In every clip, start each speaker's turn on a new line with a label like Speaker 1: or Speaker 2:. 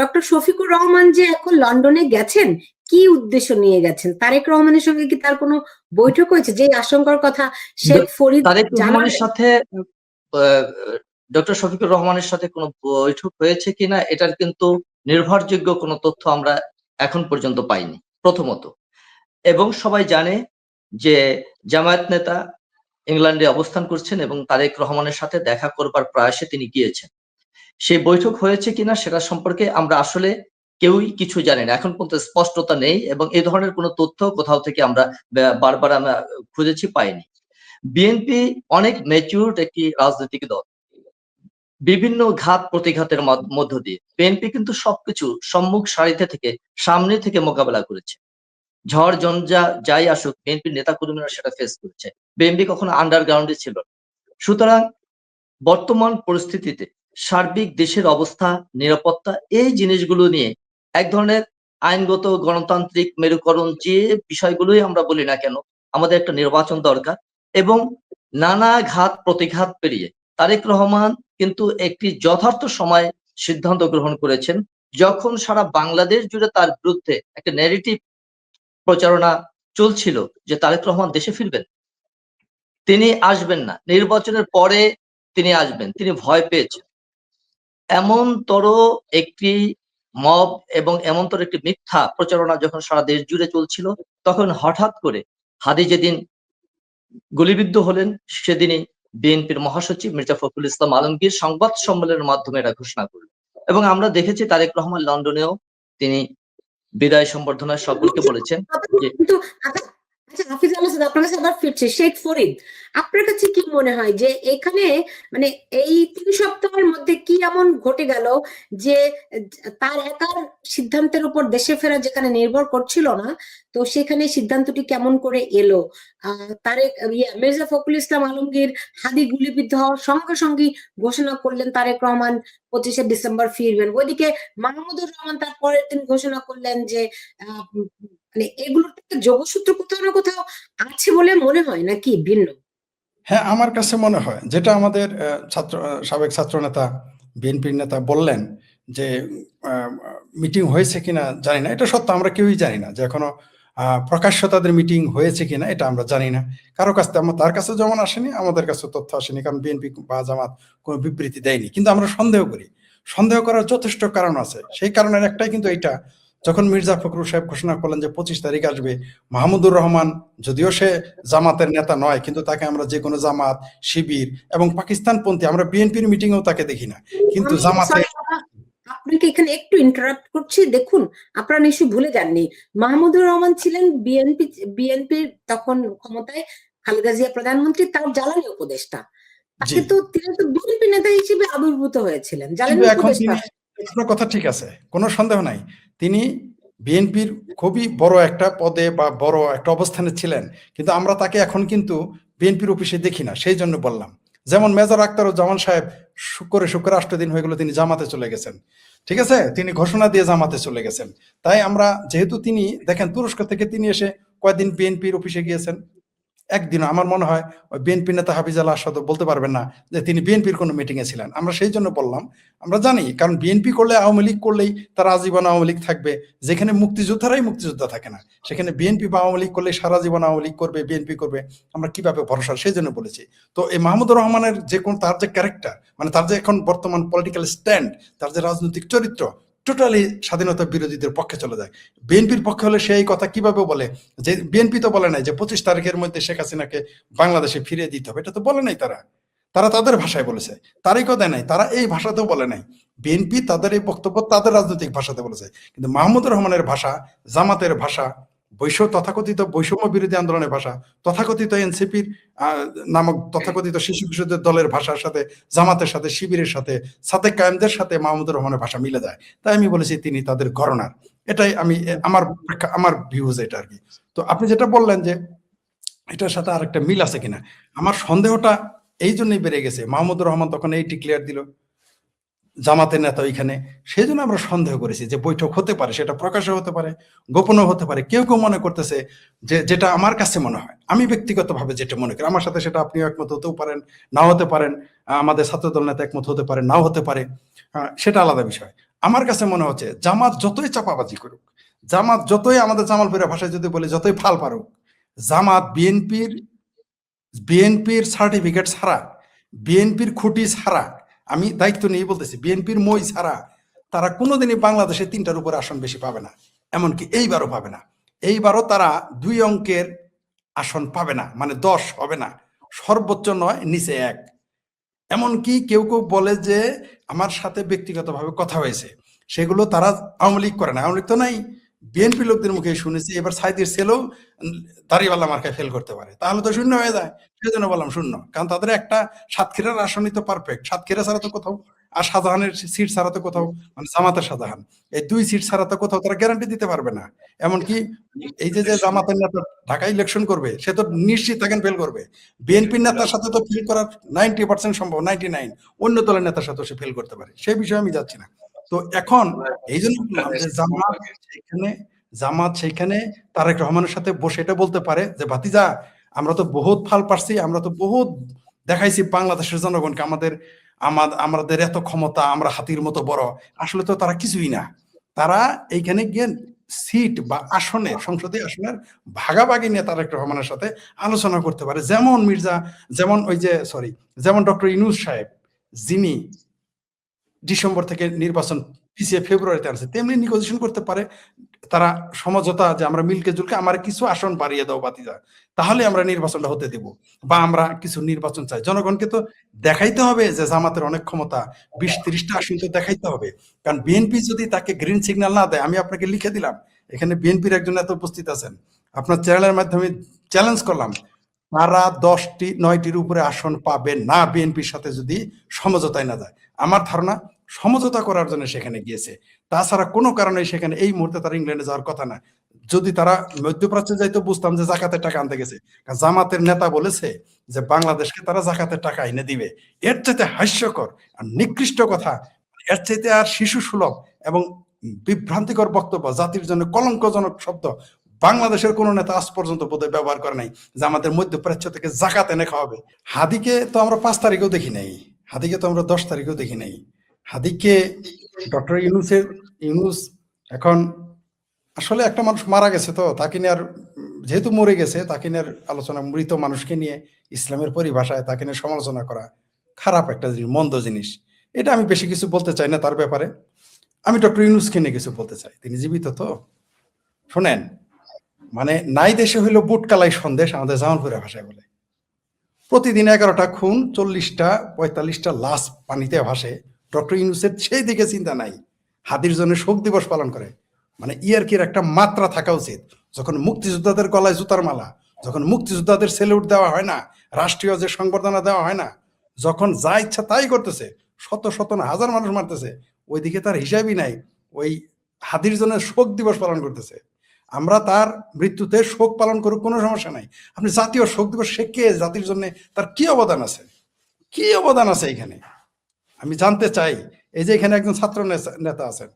Speaker 1: Doctor Shafiqur Rahman যে এখন লন্ডনে গেছেন কি উদ্দেশ্য নিয়ে গেছেন? তারেক রহমানের সঙ্গে কি তার কোনো বৈঠক হয়েছে? যে আশঙ্কার কথা শেখ ফরিদ
Speaker 2: তারেক রহমানের সাথে ডক্টর শফিকুর রহমানের সাথে কোনো বৈঠক হয়েছে কিনা এটার কিন্তু নির্ভরযোগ্য কোনো তথ্য আমরা এখন পর্যন্ত পাইনি প্রথমত। এবং সবাই জানে যে জামায়াত নেতা ইংল্যান্ডে অবস্থান করছেন এবং তারেক রহমানের সাথে দেখা করবার প্রয়াসে তিনি গিয়েছেন। সেই বৈঠক হয়েছে কিনা সেটা সম্পর্কে আমরা আসলে কেউই কিছু জানি না। এখন পর্যন্ত স্পষ্টতা নেই এবং এই ধরনের কোনো তথ্য কোথাও থেকে আমরা বারবার আমরা খুঁজেছি পাইনি। বিএনপি অনেক ম্যাচিউর একটি রাজনৈতিক দল। বিভিন্ন ঘাত প্রতিঘাতের মধ্য- দিয়ে। বিএনপি কিন্তু সবকিছু সম্মুখ সারিতে থেকে সামনে থেকে মোকাবেলা করেছে। ঝড় জঞ্জা যাই আসুক, বিএনপি নেতা কর্মীরা সেটা ফেস করেছে। বিএনপি কখনো আন্ডারগ্রাউন্ডে ছিল সুতরাং বর্তমান পরিস্থিতিতে সার্বিক দেশের অবস্থা, নিরাপত্তা, এই জিনিসগুলো নিয়ে এক ধরনের আইনগত গণতান্ত্রিক মেরুকরণ যে বিষয়গুলোই আমরা বলি না কেন, আমাদের একটা নির্বাচন দরকার এবং নানা ঘাত প্রতিঘাত পেরিয়ে তারেক রহমান কিন্তু একটি যথার্থ সময় সিদ্ধান্ত গ্রহণ করেছেন যখন সারা বাংলাদেশ জুড়ে তার বিরুদ্ধে একটা নেগেটিভ প্রচারণা চলছিল যে তারেক রহমান দেশে ফিরবেন। তিনি আসবেন না, নির্বাচনের পরে তিনি আসবেন, তিনি ভয় পেয়েছেন। এমনতর একটি মব এবং এমনতর একটি মিথ্যা প্রচারণা যখন সারা দেশ জুড়ে চলছিল, তখন হঠাৎ করে হাদি যেদিন গুলিবিদ্ধ হলেন, সেদিনই বিএনপির মহাসচিব মির্জা ফখরুল ইসলাম আলমগীর সংবাদ সম্মেলনের মাধ্যমে এটা ঘোষণা করলেন। এবং আমরা দেখেছি তারেক রহমান লন্ডনেও তিনি বিদায় সম্বর্ধনায় সকলকে বলেছেন
Speaker 1: মনে যেখানে নির্ভর করছিল না, তো সেখানে সিদ্ধান্তটি কেমন করে এলো? আহ তারেক, ইয়া, মির্জা ফখরুল ইসলাম আলমগীর হাদি গুলিবিদ্ধ হওয়ার সঙ্গে সঙ্গে ঘোষণা করলেন তারেক রহমান, পঁচিশে ডিসেম্বর ফিরবেন। ওইদিকে মাহমুদুর রহমান তার পরের দিন ঘোষণা করলেন যে মানে এগুলোর যোগসূত্র কোথাও না কোথাও আছে বলে মনে হয় নাকি ভিন্ন?
Speaker 3: হ্যাঁ আমার কাছে মনে হয়। যেটা আমাদের ছাত্র সাবেক ছাত্র নেতা বিএনপির নেতা বললেন যে মিটিং হয়েছে কিনা জানি না। এটা সত্য, আমরা কেউই জানি না যে এখনও প্রকাশ্য তাদের মিটিং হয়েছে কিনা, এটা আমরা জানি না। কারও কাছ থেকে তার কাছে যেমন আসেনি, আমাদের কাছে তথ্য আসেনি, কারণ বিএনপি বা জামাত কোনো বিবৃতি দেয়নি। কিন্তু আমরা সন্দেহ করি। সন্দেহ করার যথেষ্ট কারণ আছে। সেই কারণের একটাই কিন্তু এটা যখন মির্জা ফখরুল সাহেব ঘোষণা করলেন যে পঁচিশ তারিখ আসবে মাহমুদুর রহমান যদিও সে জামাতের নেতা নয় কিন্তু তাকে আমরা যে কোনো জামাত শিবির এবং পাকিস্তানপন্থী আমরা বিএনপির মিটিংয়েও তাকে দেখি না। কিন্তু জামাতে
Speaker 1: আপনাকে এখানে একটু ইন্টারাপ্ট করছি। দেখুন আপনারা নিশ্চয়ই ভুলে যাননি। মাহমুদুর রহমান ছিলেন বিএনপি বিএনপির তখন ক্ষমতায় খালেদা জিয়া প্রধানমন্ত্রী তার জ্বালানি উপদেষ্টা। তাকে তো তিনি তো বিএনপি নেতা হিসেবে আবির্ভূত হয়েছিলেন। জ্বালানি
Speaker 3: এখন
Speaker 1: উপদেষ্টা।
Speaker 3: আপনার কথা ঠিক আছে, কোনো সন্দেহ নাই। তিনি বিএনপির খুবই বড় একটা পদে বা বড় একটা অবস্থানে ছিলেন, কিন্তু আমরা তাকে এখন কিন্তু বিএনপির অফিসে দেখি না, সেই জন্য বললাম। যেমন মেজর আক্তার ও জামান সাহেব শুক্রে শুক্র আষ্ট দিন হয়ে গেল, তিনি জামাতে চলে গেছেন। ঠিক আছে? তিনি ঘোষণা দিয়ে জামাতে চলে গেছেন। তাই আমরা যেহেতু তিনি, দেখেন তুরস্ক থেকে তিনি এসে কয়েকদিন বিএনপির অফিসে গিয়েছেন? একদিন আমার মনে হয় বিএনপি নেতা হাফিজ আল আসাদ বলতে পারবেন না যে তিনি বিএনপির কোনো মিটিং এ ছিলেন। আমরা সেই জন্য বললাম, আমরা জানি, কারণ বিএনপি করলে আওয়ামী লীগ করলেই তারা আজীবন আওয়ামী লীগ থাকবে। যেখানে মুক্তিযোদ্ধারাই মুক্তিযোদ্ধা থাকে না, সেখানে বিএনপি বা আওয়ামী লীগ করলে সারা জীবন আওয়ামী লীগ করবে, বিএনপি করবে, আমরা কীভাবে ভরসা? সেই জন্য বলেছি। তো এই মাহমুদুর রহমানের যে কোন, তার যে ক্যারেক্টার মানে তার যে এখন বর্তমান পলিটিক্যাল স্ট্যান্ড তার যে রাজনৈতিক চরিত্র টোটালি স্বাধীনতা বিরোধীদের পক্ষে চলে যায়। বিএনপির পক্ষে হলে সেই কথা কীভাবে বলে? যে বিএনপি তো বলে নাই যে পঁচিশ তারিখের মধ্যে শেখ হাসিনাকে বাংলাদেশে ফিরিয়ে দিতে হবে। এটা তো বলে নাই তারা। তারা তাদের ভাষায় বলেছে। তারিখও দেয় নাই। তারা এই ভাষাতেও বলে নাই। বিএনপি তাদের এই বক্তব্য তাদের রাজনৈতিক ভাষাতে বলেছে। কিন্তু মাহমুদুর রহমানের ভাষা, জামাতের ভাষা বৈশ্ব তথাকথিত বৈষম্য বিরোধী আন্দোলনের ভাষা, তথাকথিত এনসিপির নামক তথাকথিত শিশু কিশোরদের দলের ভাষার সাথে, জামাতের সাথে, শিবিরের সাথে সাথে কায়েমদের সাথে মাহমুদুর রহমানের ভাষা মিলে যায়। তাই আমি বলেছি তিনি তাদের গণনার এটাই আমি আমার আমার ভিউজ এটা আর কি। তো আপনি যেটা বললেন যে এটার সাথে আর একটা মিল আছে কিনা, আমার সন্দেহটা এই জন্যই বেড়ে গেছে। মাহমুদুর রহমান তখন এই ডিক্লেয়ার দিল। জামাতের নেতা ওইখানে সেই জন্য আমরা সন্দেহ করেছি যে বৈঠক হতে পারে, সেটা প্রকাশ্য হতে পারে, গোপনও হতে পারে। কেউ কেউ মনে করতেছে যে যেটা আমার কাছে মনে হয়, আমি ব্যক্তিগতভাবে যেটা মনে করি, আমার সাথে সেটা আপনিও একমত হতেও পারেন, নাও হতে পারেন আমাদের ছাত্রদল নেতা একমত হতে পারে, নাও হতে পারে সেটা আলাদা বিষয়। আমার কাছে মনে হচ্ছে জামাত যতই চাপাবাজি করুক, জামাত যতই আমাদের জামালপুরের ভাষায় যদি বলে, যতই ফাল পারুক, জামাত বিএনপির বিএনপির সার্টিফিকেট ছাড়া, বিএনপির খুঁটি ছাড়া আমি দায়িত্ব নিয়ে বলতেছি, বিএনপির মই ছাড়া তারা কোনোদিনই বাংলাদেশে তিনটার উপর আসন বেশি পাবে না। এমনকি এইবারও পাবে না। এইবারও তারা দুই অঙ্কের আসন পাবে না মানে দশ হবে না। সর্বোচ্চ নয়, নিচে এক। এমনকি কেউ কেউ বলে যে, আমার সাথে ব্যক্তিগতভাবে কথা হয়েছে। সেগুলো তারা আওয়ামী লীগ করে না। আওয়ামী লীগ তো নাই। বিএনপি লোকদের মুখে শুনেছি, এবার সাইদের ছেলেও দাঁড়িয়েওয়ালা মার্কায় ফেল করতে পারে। তাহলে তো শূন্য হয়ে যায়। সেই জন্য বললাম শূন্য। কারণ তাদের একটা সাতক্ষীরার আসনই তো পারফেক্ট সাতক্ষীরা ছাড়া তো কোথাও, আর শাহজাহানের সিট ছাড়া তো কোথাও মানে জামাতের শাহজাহান। এই দুই সিট ছাড়া তো কোথাও তারা গ্যারান্টি দিতে পারবে না। এমনকি এই যে যে জামাতের নেতা ঢাকা ইলেকশন করবে, সে তো নিশ্চিত থাকেন ফেল করবে। বিএনপির নেতার সাথে তো ফেল করার নাইনটি পার্সেন্ট সম্ভব নাইনটি নাইন অন্য দলের নেতার সাথে সে ফেল করতে পারে। সেই বিষয়ে আমি যাচ্ছি না। তো এখন এই জন্য জামাত সেখানে জামাত সেখানে তারেক রহমানের সাথে বসে এটা বলতে পারে যে ভাতিজা আমরা তো বহুত ফাল পারছি আমরা তো বহুত দেখাইছি বাংলাদেশের জনগণকে আমাদের আমাদের এত ক্ষমতা আমরা হাতির মতো বড়। আসলে তো তারা কিছুই না। তারা এইখানে গিয়ে সিট বা আসনে সংসদীয় আসনের ভাগাভাগি নিয়ে তারেক রহমানের সাথে আলোচনা করতে পারে। যেমন মির্জা যেমন ওই যে সরি যেমন ডক্টর ইনুস সাহেব যিনি ডিসেম্বর থেকে নির্বাচন পিছিয়ে ফেব্রুয়ারিতে আনছে, তেমনি নিগোসিয়েশন করতে পারে। তারা সমঝোতা যে আমরা মিলকে জুলকে আমার কিছু আসন বাড়িয়ে দাও বাতিজা, তাহলে আমরা নির্বাচনটা হতে দেব। বা আমরা কিছু নির্বাচন চাই। জনগণকে তো দেখাইতে হবে যে জামাতের অনেক ক্ষমতা, বিশ ত্রিশটা আসন তো দেখাইতে হবে। কারণ বিএনপি যদি তাকে গ্রিন সিগন্যাল না দেয়, আমি আপনাকে লিখে দিলাম, এখানে বিএনপির একজন এত উপস্থিত আছেন। আপনার চ্যানেলের মাধ্যমে চ্যালেঞ্জ করলাম, তারা দশটি, নয়টির উপরে আসন পাবে না বিএনপির সাথে যদি সমঝোতায় না যায়। আমার ধারণা সমঝোতা করার জন্য সেখানে গিয়েছে। তাছাড়া কোনো কারণে সেখানে এই মুহূর্তে তারা ইংল্যান্ডে যাওয়ার কথা না। যদি তারা মধ্যপ্রাচ্যে যাইতো বুঝতাম যে জাকাতের টাকা আনতে গেছে। জামাতের নেতা বলেছে যে বাংলাদেশকে তারা জাকাতের টাকা এনে দিবে। এর চাইতে হাস্যকর আর নিকৃষ্ট কথা, এর চাইতে আর শিশু সুলভ এবং বিভ্রান্তিকর বক্তব্য, জাতির জন্য কলঙ্কজনক শব্দ, বাংলাদেশের কোন নেতা আজ পর্যন্ত বোধহয় ব্যবহার করে নাই যে আমাদের মধ্যপ্রাচ্য থেকে জাকাত এনে খাওয়াবে। হাদিকে তো আমরা পাঁচ তারিখেও দেখি নাই। হাদিকে তো আমরা দশ তারিখেও দেখি নাই। হাদিকে ডক্টর ইউনুসের, ইউনুস এখন আসলে একটা মানুষ মারা গেছে তো, তাকে নিয়ে আর, যেহেতু মরে গেছে, তাকে নিয়ে আলোচনা, মৃত মানুষকে নিয়ে ইসলামের পরিভাষায় তাকে নিয়ে সমালোচনা করা খারাপ একটা জিনিস, মন্দ জিনিস। এটা আমি বেশি কিছু বলতে চাই না তার ব্যাপারে। আমি ডক্টর ইউনুসকে নিয়ে কিছু বলতে চাই। তিনি জীবিত তো। শোনেন মানে নাই দেশে হইল বুটকালাই সন্দেশ, আমাদের জামালপুরের ভাষায় বলে। প্রতিদিন এগারোটা খুন, চল্লিশটা, পঁয়তাল্লিশটা লাশ পানিতে ভাসে। ডক্টর ইউনুসের সেই দিকে চিন্তা নাই। হাতির জন্য শোক দিবস পালন করে। মানে ইয়ারকির একটা মাত্রা থাকা উচিত। যখন মুক্তিযোদ্ধাদের গলায় জুতার মালা, যখন মুক্তিযোদ্ধাদের সেলুট দেওয়া হয় না, রাষ্ট্রীয় যে সংবর্ধনা দেওয়া হয় না, যখন যা ইচ্ছা তাই করতেছে, শত শত না হাজার মানুষ মারতেছে, ওইদিকে তার হিসাবই নাই। ওই হাতির জন্য শোক দিবস পালন করতেছে। আমরা তার মৃত্যুতে শোক পালন করুক কোনো সমস্যা নাই। আপনি জাতীয় শোক দিবস, সে কে? জাতির জন্য তার কি অবদান আছে? কি অবদান আছে এখানে? আমি জানতে চাই, এই যে এখানে একজন ছাত্র নেতা- আছেন,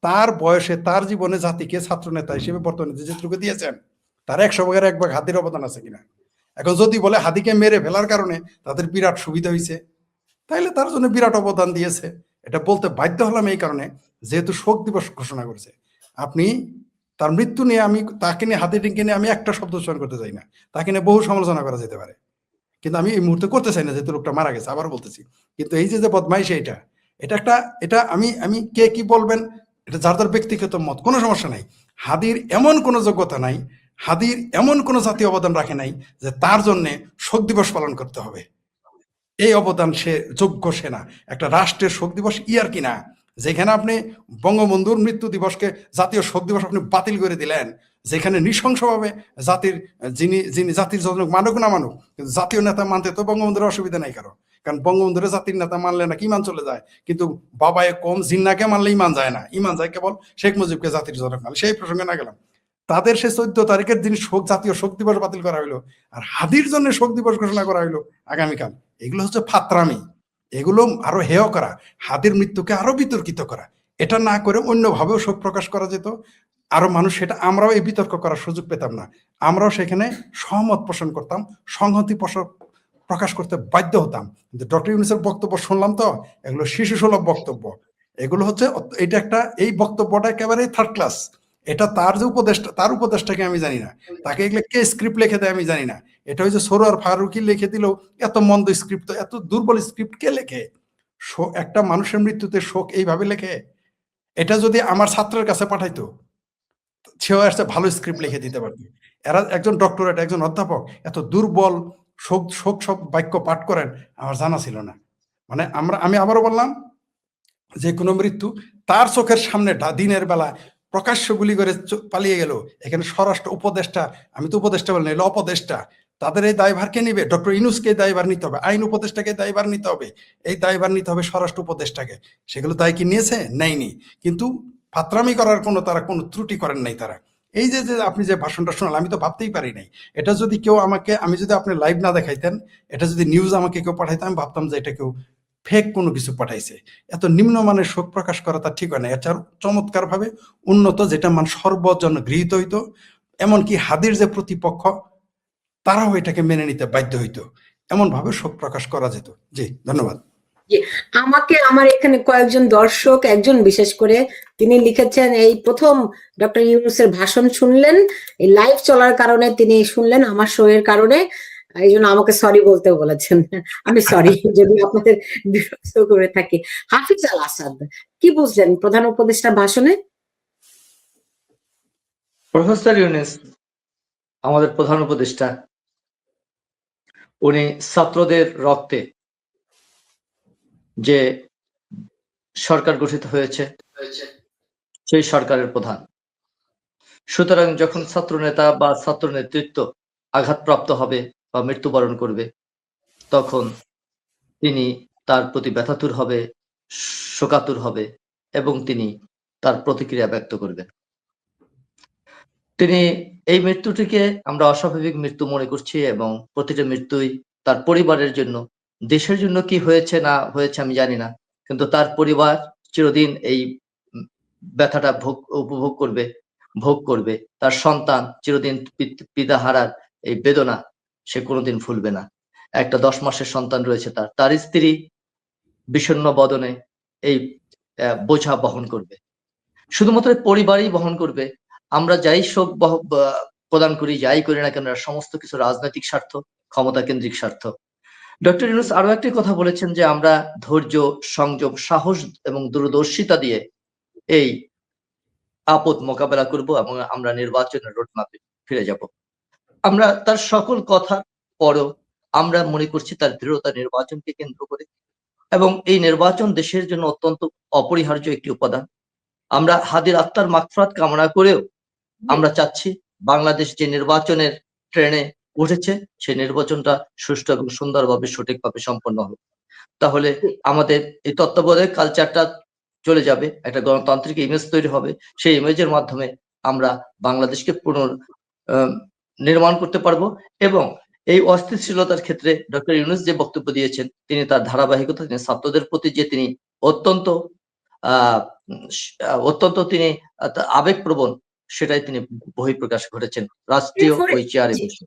Speaker 3: তার বয়সে তার জীবনে জাতিকে ছাত্র নেতা হিসেবে বর্তমানে যে যেটুকু দিয়েছেন, তার একশো ভাগের এক ভাগ হাতির অবদান আছে কিনা? এখন যদি বলে হাতিকে মেরে ফেলার কারণে তাদের বিরাট সুবিধা হয়েছে তাইলে তার জন্য বিরাট অবদান দিয়েছে। এটা বলতে বাধ্য হলাম এই কারণে, যেহেতু শোক দিবস ঘোষণা করেছে। আপনি তার মৃত্যু নিয়ে আমি, তাকে নিয়ে হাতে টিকে নিয়ে আমি একটা শব্দ উচ্চারণ করতে চাই না। তাকে নিয়ে বহু সমালোচনা করা যেতে পারে। কিন্তু আমি এই মুহূর্তে করতে চাই না, যেহেতু লোকটা মারা গেছে আবার বলতেছি। কিন্তু এই যে যে বদমাইশি এটা এটা একটা, এটা আমি আমি কে কি বলবেন, এটা যার যার ব্যক্তিগত মত, কোনো সমস্যা নাই। হাদির এমন কোনো যোগ্যতা নাই, হাদির এমন কোনো জাতীয় অবদান রাখে নাই, যে তার জন্য শোক দিবস পালন করতে হবে। এই অবদান সে যোগ্য সেনা একটা রাষ্ট্রের শোক দিবস ইয়ার কি না যেখানে আপনি বঙ্গবন্ধুর মৃত্যু দিবসকে, জাতীয় শোক দিবস আপনি বাতিল করে দিলেন, যেখানে নৃশংসভাবে জাতির, যিনি যিনি জাতির জনক মানুক না মানুক, জাতীয় নেতা মানতে তো বঙ্গবন্ধুর অসুবিধা নাই কারও। কারণ বঙ্গবন্ধুরে জাতির নেতা মানলে নাকি ইমান চলে যায়, কিন্তু বাবায় কম, জিন্নাকে মানলে ইমান যায় না। ইমান যায় কেবল শেখ মুজিবকে জাতির জনক মানলে। সেই প্রসঙ্গে না গেলাম। তাদের সে চোদ্দ তারিখের দিন শোক, জাতীয় শোক দিবস বাতিল করা হইল, আর হাদির জন্য শোক দিবস ঘোষণা করা হইল আগামীকাল। এগুলো হচ্ছে ফাত্রামি। এগুলো আরও হেয় করা হাদির মৃত্যুকে আরও বিতর্কিত করা। এটা না করে অন্যভাবেও শোক প্রকাশ করা যেত। আরও মানুষ সেটা, আমরাও এই বিতর্ক করার সুযোগ পেতাম না। আমরাও সেখানে সহমত পোষণ করতাম, সংহতি প্রকাশ করতে বাধ্য হতাম। কিন্তু ডক্টর ইউনুসের বক্তব্য শুনলাম তো, এগুলো শিশু সুলভ বক্তব্য। এগুলো হচ্ছে এটা একটা, এই বক্তব্যটা একেবারে থার্ড ক্লাস এটা তার যে উপদেষ্টা, তার উপদেষ্টাকে আমি জানি না। তাকে এগুলো কে স্ক্রিপ্ট লিখে দেয় আমি জানি না। এটা হচ্ছে সরোয়ার ফারুকি লিখে দিল, এত মন্দ স্ক্রিপ্ট এত দুর্বল স্ক্রিপ্ট কে লেখে? একটা মানুষের মৃত্যুতে শোক এইভাবে লেখে? এটা যদি আমার ছাত্রের কাছে পাঠাইতো, সেও একটা ভালো স্ক্রিপ্ট লিখে দিতে পারতো। এরা একজন ডক্টরেট একজন অধ্যাপক, এত দুর্বল, শোক শোক সব বাক্য পাঠ করেন, আমার জানা ছিল না। মানে আমরা, আমি আবারও বললাম যে কোনো মৃত্যু তার চোখের সামনে দিনের বেলা প্রকাশ্য গুলি করে পালিয়ে গেল। এখানে স্বরাষ্ট্র উপদেষ্টা, আমি তো উপদেষ্টা বলি না অপদেষ্টা। তাদের এই দায়ভার কে নিবে? ডক্টর ইনুসকে দায়ভার নিতে হবে, আইন উপদেষ্টাকে দায়ভার নিতে হবে, এই দায়ভার নিতে হবে স্বরাষ্ট্র উপদেষ্টাকে। সেগুলো দায় কি নিয়েছে? নেয়নি। কিন্তু ফাতরামি করার কোনো, তারা কোনো ত্রুটি করেন নাই তারা। এই যে যে আপনি যে ভাষণটা শোনাল আমি তো ভাবতেই পারি নাই। এটা যদি কেউ আমাকে, আমি যদি আপনি লাইভ না দেখাইতেন, এটা যদি নিউজ আমাকে কেউ পাঠাইতেন, আমি ভাবতাম যে এটা কেউ ফেক কোনো কিছু পাঠাইছে। এত নিম্নমানের শোক প্রকাশ করা তার ঠিক হয় না। এছাড়া চমৎকার ভাবে উন্নত যেটা মান সর্বজন গৃহীত হইতো, এমনকি হাদির যে প্রতিপক্ষ, তারাও এটাকে মেনে নিতে বাধ্য হইতো। এমন ভাবে শোক প্রকাশ করা যেত। জি, ধন্যবাদ।
Speaker 1: আমাকে আমার এখানে কয়েকজন দর্শক, একজন বিশেষ করে, তিনি লিখেছেন, এই প্রথম ডক্টর ইউনুসের ভাষণ শুনলেন, এই লাইভ চলার কারণে তিনি শুনলেন আমার শো এর কারণে। এই জন্য আমাকে সরি বলতে বলেছেন। আমি সরি যদি আপনাদের বিরক্ত করে থাকি। হাফিজ আল আসাদ, কি বুঝলেন প্রধান উপদেষ্টা ভাষণে?
Speaker 2: প্রফেসর আমাদের প্রধান উপদেষ্টা, উনি ছাত্রদের রক্তে যে সরকার গঠিত হয়েছে, সেই সরকারের প্রধান। সুতরাং যখন ছাত্র নেতা বা ছাত্র নেতৃত্ব আঘাতপ্রাপ্ত হবে বা মৃত্যুবরণ করবে। তখন তিনি তার প্রতি ব্যথাতুর হবে, শোকাতুর হবে এবং তিনি তার প্রতিক্রিয়া ব্যক্ত করবেন। তিনি এই মৃত্যুটিকে আমরা অস্বাভাবিক মৃত্যু মনে করছি এবং প্রতিটা মৃত্যুই তার পরিবারের জন্য, দেশের জন্য কি হয়েছে না হয়েছে আমি জানি না, কিন্তু তার পরিবার চিরদিন এই ব্যথাটা ভোগ, উপভোগ করবে, ভোগ করবে। তার সন্তান চিরদিন পিত- হারার এই বেদনা সে কোনোদিন ভুলবে না। একটা দশ মাসের সন্তান রয়েছে তার। তার স্ত্রী বিষণ্ণ বদনে এই বোঝা বহন করবে। শুধুমাত্র পরিবারই বহন করবে। আমরা যাই শোক প্রদান করি, যাই করি না কেন, সমস্ত কিছু রাজনৈতিক স্বার্থ ক্ষমতা কেন্দ্রিক স্বার্থ। ডক্টর ইউনুস আরও একটি কথা বলেছেন যে, আমরা ধৈর্য, সংযম, সাহস এবং দূরদর্শিতা দিয়ে এই আপদ মোকাবেলা করব এবং আমরা নির্বাচনের রোডম্যাপে ফিরে যাব। আমরা তার সকল কথা পরও আমরা মনে করছি তার দৃঢ়তা নির্বাচনকে কেন্দ্র করে এবং এই নির্বাচন দেশের জন্য অত্যন্ত অপরিহার্য একটি উপাদান। আমরা হাদির আত্মার মাগফিরাত কামনা করেও আমরা চাচ্ছি বাংলাদেশ যে নির্বাচনের ট্রেনে উঠেছে সেই নির্বাচনটা সুষ্ঠু এবং সুন্দরভাবে, সঠিকভাবে সম্পন্ন হবে তাহলে আমাদের এই তত্ত্বাবধায়ক কালচারটা চলে যাবে, একটা গণতান্ত্রিক ইমেজ তৈরি হবে। সেই ইমেজের মাধ্যমে আমরা বাংলাদেশকে পুনর নির্মাণ করতে পারব এবং এই অস্থিতিশীলতার ক্ষেত্রে ডক্টর ইউনুস যে বক্তব্য দিয়েছেন তিনি তার ধারাবাহিকতা তিনি ছাত্রদের প্রতি যে তিনি অত্যন্ত আহ অত্যন্ত তিনি আবেগপ্রবণ সেটাই তিনি বহিঃপ্রকাশ ঘটেছেন। রাষ্ট্রীয় ওই চেয়ারে বসে